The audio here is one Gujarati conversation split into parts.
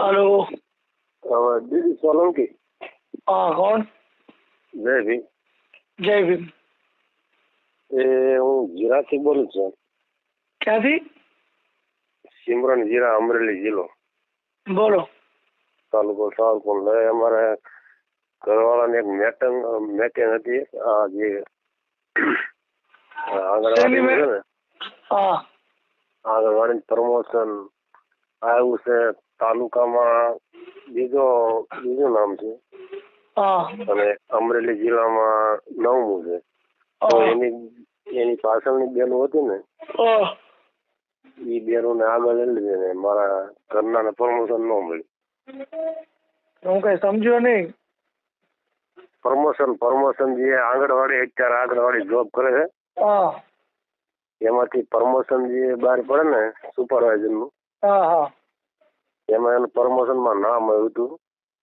हेलो હવે દીદી સોલંકી हाँ कौन જય ભીમ જય ભીમ એ હું જીરાથી બોલું છું ક્યાંથી સિમરન જીરા અમરેલી જિલ્લો બોલો તાલુકો સાવરકુંડ એ અમારે ઘરવાળાને એક મેટંગ મેટિંગ હતી આ જે આંગણવાડી શેની છે ને હા આંગણવાડી પ્રમોશન આવ્યું છે તાલુકામાં બીજો બીજું નામ છે. અને અમરેલી જિલ્લામાં નવમું છે. તો એની એની પાછળની બેનો હતી ને. એ બેનું આગળ લઈ લીધી ને મારા ઘરના પ્રમોશન ન મળ્યું. હું કઈ સમજ્યો નહીં? પ્રમોશન પ્રમોશન જે આંગણવાડી અત્યારે આંગણવાડી જોબ કરે છે એમાંથી પ્રમોશન જે બહાર પડે ને સુપરવાઇઝરનું હા હા. એમાં એનું પ્રમોશનમાં નામ આવ્યું હતું.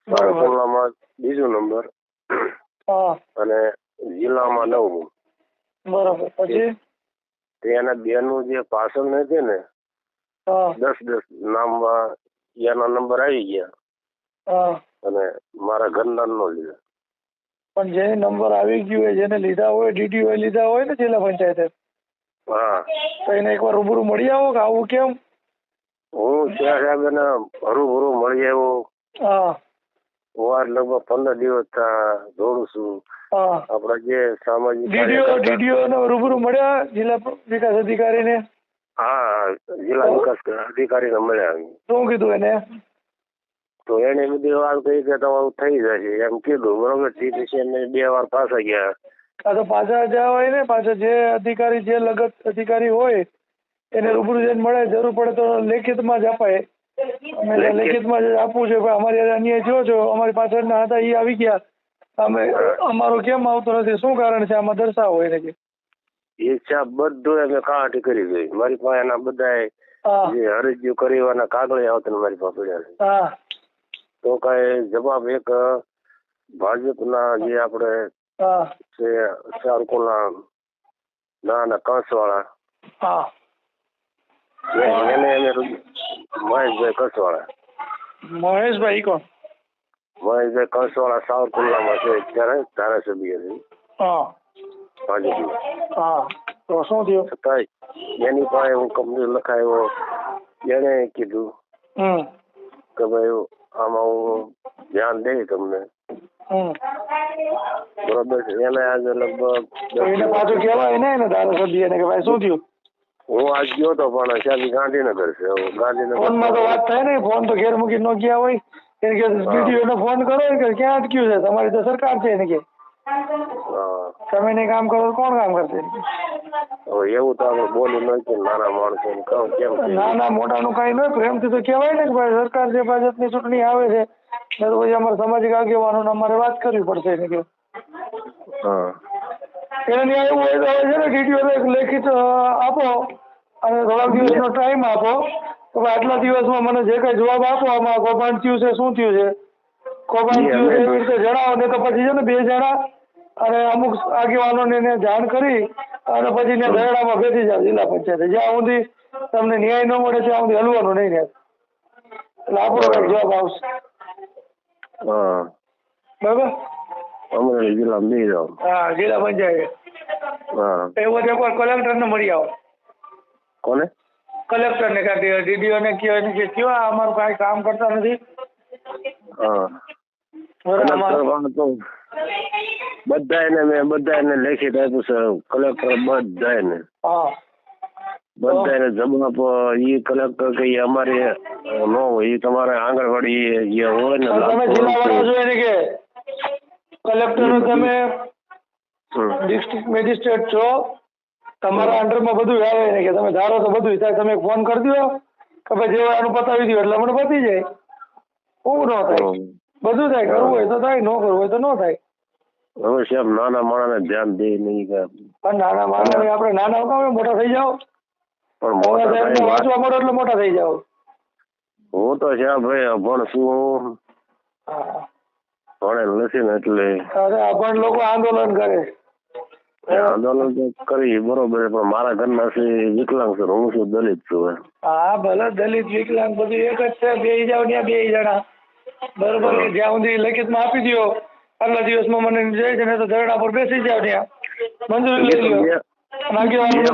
સારકુંડલામાં બીજો નંબર. અને જિલ્લામાં નવમું. બરાબર. પછી? તે એના બેનું જે પાછળ નથી ને દસ દસ નામમાં એના નંબર આવી ગયા. હા. અને મારા ઘરના નો લીધા. પણ જે નંબર આવી ગયું હોય જેને લીધા હોય ડીડીઓ લીધા હોય ને જિલ્લા પંચાયતે? હા. તો એને એકવાર રૂબરૂ મળી આવો કે આવું કેમ? હું ત્યાં સાહેબ એને હરું ભરું મળી આવ્યો. વાર લગભગ પંદર દિવસ દોડું છું. આપણા જે સામાજિક ડીડીઓ ડીડીઓ ને રૂબરૂ મળ્યા જિલ્લા વિકાસ અધિકારીને? હા જિલ્લા વિકાસ અધિકારીને મળ્યા શું કીધું એને? તો એને બધી વાત કહી કે તમારું થઈ જશે. એમ કીધું બરોબર તે પછી એમને બે વાર પાછા ગયા. આ તો પાછા જ્યાં હોય ને પાછા જે અધિકારી જે લગત અધિકારી હોય એને રૂબરૂ જઈને મળે જરૂર પડે તો લેખિતમાં જ અપાય અમે લેખિત? લેખિતમાં જ આપવું છે ભાઈ અમારી અન્યાય થયો છો અમારી પાછળના હતા એ આવી ગયા. અમે અમારું કેમ આવતું નથી? શું કારણ છે? આમાં દર્શાવો એને કે. ઈચ્છા બધું અમે કાઢી કરી ગઈ. મારી પાસે એના બધા હા. જે અરજીઓ કરવાના કાગળ આવતા ને મારી પાસે પડ્યા છે તો કઈ જવાબ એક ભાજપના જે આપણે છે સારકોના નાના કંસવાળા હા. એ- એને મહેશભાઈ કંસવાળા મહેશભાઈ કોણ? મહેશભાઈ કંસવાળા સાવરકુંડલામાં છે ધારાસભ્ય છે. હા. ભાજપના હા. તો શું થયું? છતાંય એની પાસે હું કંપની લખાયો એને કીધું હમ. કે ભાઈ આમાં હું ધ્યાન દઈ તમને. હમ. બરોબર છે. એને આજે લગભગ એને પાછું કેવાય ને એને ધારાસભ્યને કે ભાઈ શું થયું? હું આજ ગયો તો પણ ત્યાંથી ગાંધીનગર છે. ગાંધીનગર ફોનમાં તો વાત થાય ને ફોન તો ઘેર મૂકી નો ગયા હોય. એને કે દીદી એને ફોન કરો. કે ક્યાં અટક્યું છે? તમારી તો સરકાર છે. એને કે તમે ને કામ કરો કોણ કામ કરશે? એવું તો આપણે બોલી નહીં કે નાના માણસો કહું કેમ નાના ના ના કઈ નહીં પ્રેમથી તો કહેવાય ને કે ભાઈ સરકાર જે ભાજપની ચૂંટણી આવે છે તો પછી અમારે સામાજિક આગેવાનોને અમારે વાત કરવી પડશે એને કે હા. એને ન્યાય એવું હોય તો છે ને એક લેખિત આપો. અને થોડાક દિવસનો ટાઈમ આપો. તો આટલા દિવસમાં મને જે કઈ જવાબ આપો આમાં કૌભાંડ થયું છે શું થયું છે? કૌભાંડ થયું છે એવી રીતે જણાવો ને તો પછી છે ને બે જણા અને અમુક આગેવાનોને એને જાણ કરી અને પછી ત્યાં દરડામાં ભેટી જાવ જિલ્લા પંચાયતે. જ્યાં સુધી તમને ન્યાય ન મળે ત્યાં સુધી હલવાનું નહીં ને એટલે આપણો જવાબ આવશે. બરાબર? અમરેલી જિલ્લા જાઓ. હા જિલ્લા પંચાયત. હા. એવું છે એકવાર કલેક્ટરને મળી આવો. કોને? કલેક્ટરને કાંઈ ડીડીઓને કહો એને કે કયો આ અમારું કાંઈ કામ કરતા નથી. હા. કલેક્ટર બધાને મેં બધાને લેખિત આપ્યું છે કલેક્ટર બધાને હા. બધાને જવાબ ઈ કલેક્ટર કે અમારે ન હોય એ તમારે આંગણવાડી જે હોય ને કલેક્ટર તમે. ડિસ્ટ્રિક્ટ મેજિસ્ટ્રેટ છો તમારા અંડરમાં બધું આવે કે તમે ધારો તો બધું થાય તમે ફોન કરી દો કે ભાઈ જેવાનું પતાવી દો એટલે મને પતી જાય. હું ન થાય. બધું થાય કરવું હોય તો થાય ન કરવું હોય તો ન થાય. હવે સાહેબ નાના માણસને ધ્યાન દે નહીં કે પણ નાના માણસ આપણે નાના કામ મોટા થઈ જાઓ. પણ મોટા વાંચવા મળો એટલે મોટા થઈ જાઓ. હું તો સાહેબ ભાઈ અભણ છું. ભણેલ નથી ને એટલે અરે અભણ લોકો આંદોલન કરે. આંદોલન તો કરી બરોબર પણ મારા ઘરના છે વિકલાંગ છે હું છું દલિત છું હા ભલે દલિત વિકલાંગ બધું એક જ છે બે જાવ ત્યાં બે જણા. બરોબર જ્યાં સુધી લેખિતમાં આપી દો આટલા દિવસમાં મને જાય છે ને તો ધરણા પર બેસી જાવ ત્યાં. મંજૂરી લઈ લો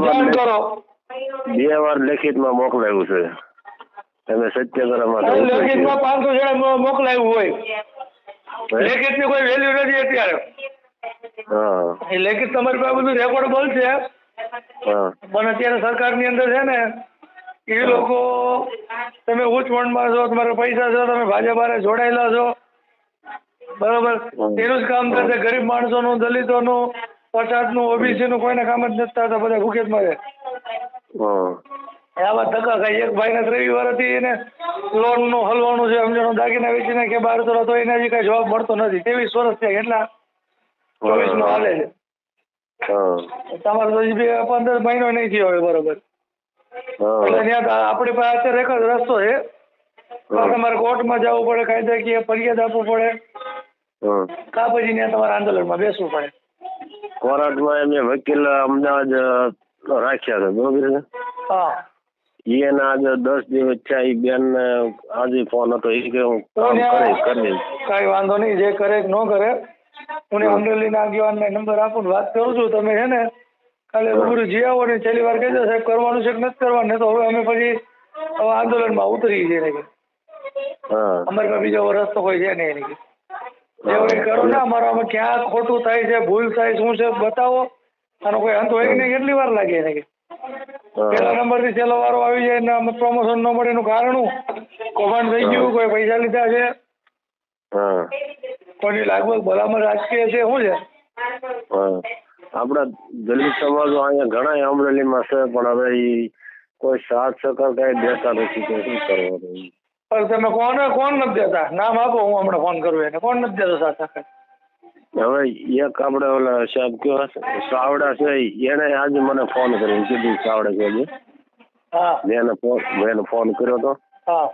અને કરો. બે વાર લેખિતમાં મોકલાયું છે. તમે સત્યાગ્રહ લેખિતમાં પાંચસો જણા મોકલાયું હોય. ગયો. ની કોઈ વેલ્યુ નથી અત્યારે. હા. લેખિત તમારી પાસે બધું રેકોર્ડેબલ છે. પણ અત્યારે સરકારની અંદર છે ને એ લોકો તમે ઉચ્ચ વર્ણમાં છો તમારા પૈસા છો તમે ભાજપ બારે જોડાયેલા છો. બરોબર? એનું જ કામ કરશે. ગરીબ માણસોનું દલિતોનું પછાતનું ઓબીસીનું કોઈને કામ જ નથી થતા. બધા હા. એ આવા ધક્કા એક ભાઈને રવિવાર હતી એને લોનનું હલવાનું છે સમજણું? દાગીના વેચીને કે બાર તો તો એને હજી કાંઈ જવાબ મળતો નથી. ત્રેવીસ વર્ષ થયા કેટલા ચોવીસમાં હાલે છે. તમારે તો હજી બે પંદર મહિનો નહીં થયો હોય બરોબર. એટલે ત્યાં આપણી પાસે અત્યારે એક જ રસ્તો છે. તમારે કોર્ટમાં જવું પડે કાયદાકીય ફરિયાદ આપવું પડે. કા કાં પછી ત્યાં તમારે આંદોલનમાં બેસવું પડે? કોર્ટમાં એમને વકીલ અમદાવાદ રાખ્યા હતા બરોબર હા. એના આજે દસ દિવસ થયા એ બેન આજે ફોન હતો એ કે હું કામ કરે કરી. કઈ વાંધો નહીં જે કરે ન કરે. હું ને અમરેલીના આગેવાનને નંબર આપું વાત કરું છું. તમે છે ને કાલે રૂબરૂ જી આવો ને છેલ્લી વાર કહેજો સાહેબ કરવાનું છે કે નથી કરવાનું? નહીં તો હવે અમે પછી હવે આંદોલનમાં ઉતરી જઈએ ને કે અમારી પાસે બીજો રસ્તો કોઈ છે નહીં એની કે જે હોય એ કરો ને અમારામાં ક્યાં ખોટું થાય છે ભૂલ થાય શું છે બતાવો. આનો કોઈ અંત હોય કે નહીં? કેટલી વાર લાગે એને કે પેલા હા. નંબરથી છેલ્લો વારો આવી જાય ને પ્રમોશન ન મળે એનું કારણ? કૌભાંડ થઈ ગયું કોઈ પૈસા લીધા છે. કોની લાગવગ ભલામણ રાજકીય છે શું છે? હા. આપણા દલિત સમાજો અહીંયા ઘણા અમરેલીમાં છે પણ હવે ઈ કોઈ સાથ સકાર કઈ દેતા નથી તો શું કરવાનું? પણ તમે કોને કોણ નથી દેતા? નામ આપો હું હમણાં ફોન કરું એને. કોણ નથી દેતો સાથ સહકાર? હવે એક આપણે ઓલા સાહેબ કયો સાવડા છે એને આજે મને ફોન કર્યો. કીધું સાવડા હા મેં એને ફોન મેં એને ફોન કર્યો તો. હા.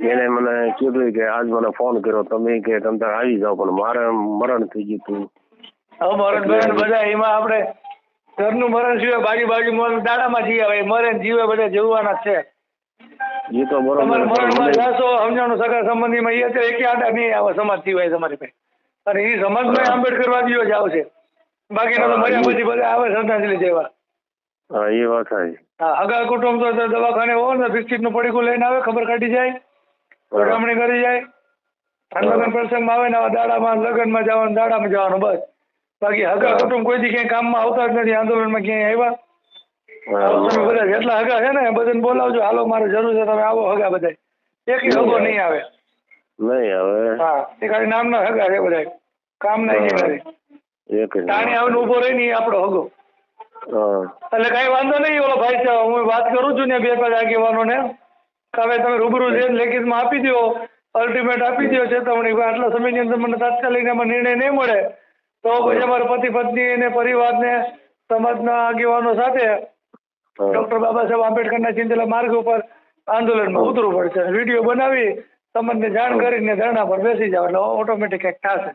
એને મને કીધું કે આજ મને ફોન કર્યો. તમે કે તમે આવી જાઓ પણ મારે મરણ થઈ ગયું હતું. હવે મરણ બરણ બધા એમાં આપણે ઘરનું મરણ સિવાય બાજુ બાજુ દાડામાં જીવે હવે મરે જીવે બધા જીવવાના છે. એ તો બરોબર મરણમાં મને- જાશો સમજાણું સગા સંબંધીમાં એ તો એકે આડા નહીં આવે સમાજ સિવાય તમારી પાસે. અને એ સમાજમાં આંબેડકરવાદીઓ જ આવશે. બાકીના તો મર્યા પછી બધા આવે શ્રદ્ધાંજલિ દેવા હા એ વાત સાચી. હા હગા કુટુંબ તો દવાખાને હોય ને બિસ્કિટનું પડીકું લઈને આવે ખબર કાઢી જાય ગોઠવણી કરી જાય. અને લગ્ન પ્રસંગમાં આવે ને આવા દાડામાં લગ્નમાં જવાનું દાડામાં જવાનું બસ. બાકી હગા કુટુંબ કોઈ ક્યાંય કામમાં આવતા જ નથી આંદોલનમાં ક્યાંય આવ્યા. તમે બધા જેટલા હગા છે ને બધાને બોલાવજો. હાલો મારે જરૂર છે તમે આવો હગા બધા એક હગો નહીં આવે. નહીં હવે હા એ ખાલી નામના હગા છે બધા કામ ના. એક તાણી આવીને ઊભો રહી ને આપણો હગો. એટલે કઈ વાંધો નહીં ઓલો ભાઈ છે હું વાત કરું છું ને બે પાંચ આગેવાનો ને હવે તમે રૂબરૂ છે લેખિતમાં આપી દો અલ્ટિમેટ આપી દો છે તમને આટલા સમયની અંદર મને તાત્કાલિક એમાં નિર્ણય નહીં મળે. તો પછી અમારા પતિ પત્ની અને પરિવારને સમાજના આગેવાનો સાથે ડોક્ટર બાબા સાહેબ આંબેડકરના ચિંતેલા માર્ગ ઉપર આંદોલનમાં ઉતરવું પડશે. વીડિયો બનાવી સમાજને જાણ કરીને ધરણા પર બેસી જાવ એટલે ઓટોમેટિક એક થશે.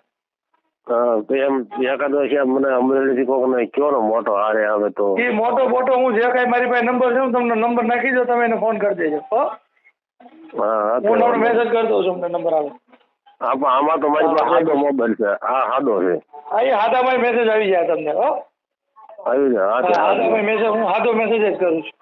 એમ એકાદો છે મને અમરેલીથી કોક કયો ને મોટો હારે આવે તો? એ મોટો મોટો હું જે કાંઈ મારી પાસે નંબર છે હું તમને નંબર નાખી દો તમે એને ફોન કરી દેજો હો? હા હા હું તમને મેસેજ કરી દઉં છું અમને નંબર આવે. આપ- આમાં તો મારી પાસે મોબાઈલ છે. હા સાદો છે. હા એ હાદામાં મેસેજ આવી જાય તમને હો? આવી જાય હા હા, હાદામાં મેસેજ હું હાદો મેસેજ જ કરું છું.